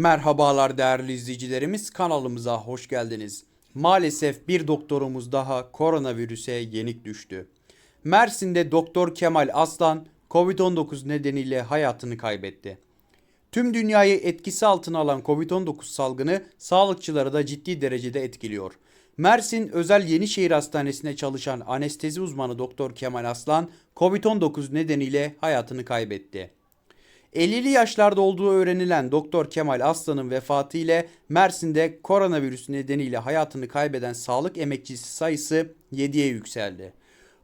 Merhabalar değerli izleyicilerimiz kanalımıza hoş geldiniz. Maalesef bir doktorumuz daha koronavirüse yenik düştü. Mersin'de Doktor Kemal Aslan Covid-19 nedeniyle hayatını kaybetti. Tüm dünyayı etkisi altına alan Covid-19 salgını sağlıkçıları da ciddi derecede etkiliyor. Mersin Özel Yenişehir Hastanesi'nde çalışan anestezi uzmanı Doktor Kemal Aslan Covid-19 nedeniyle hayatını kaybetti. 50'li yaşlarda olduğu öğrenilen Doktor Kemal Aslan'ın vefatı ile Mersin'de koronavirüs nedeniyle hayatını kaybeden sağlık emekçisi sayısı 7'ye yükseldi.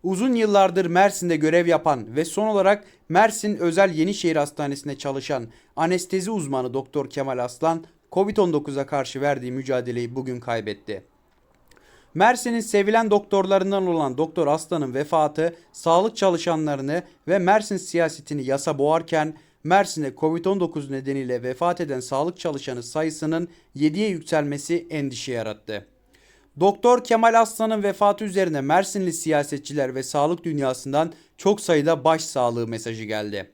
Uzun yıllardır Mersin'de görev yapan ve son olarak Mersin Özel Yenişehir Hastanesi'nde çalışan anestezi uzmanı Doktor Kemal Aslan Covid-19'a karşı verdiği mücadeleyi bugün kaybetti. Mersin'in sevilen doktorlarından olan Doktor Aslan'ın vefatı sağlık çalışanlarını ve Mersin siyasetini yasa boğarken Mersin'de Covid-19 nedeniyle vefat eden sağlık çalışanı sayısının 7'ye yükselmesi endişe yarattı. Doktor Kemal Aslan'ın vefatı üzerine Mersinli siyasetçiler ve sağlık dünyasından çok sayıda başsağlığı mesajı geldi.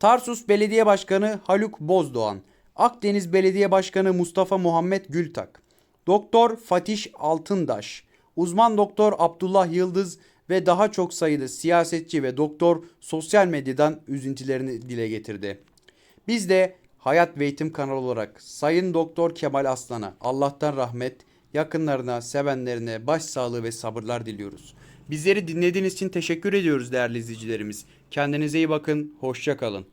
Tarsus Belediye Başkanı Haluk Bozdoğan, Akdeniz Belediye Başkanı Mustafa Muhammed Gültak, Doktor Fatih Altındaş, uzman doktor Abdullah Yıldız ve daha çok sayıda siyasetçi ve doktor sosyal medyadan üzüntülerini dile getirdi. Biz de Hayat ve Eğitim kanalı olarak Sayın Doktor Kemal Aslan'a Allah'tan rahmet, yakınlarına, sevenlerine başsağlığı ve sabırlar diliyoruz. Bizleri dinlediğiniz için teşekkür ediyoruz değerli izleyicilerimiz. Kendinize iyi bakın, hoşça kalın.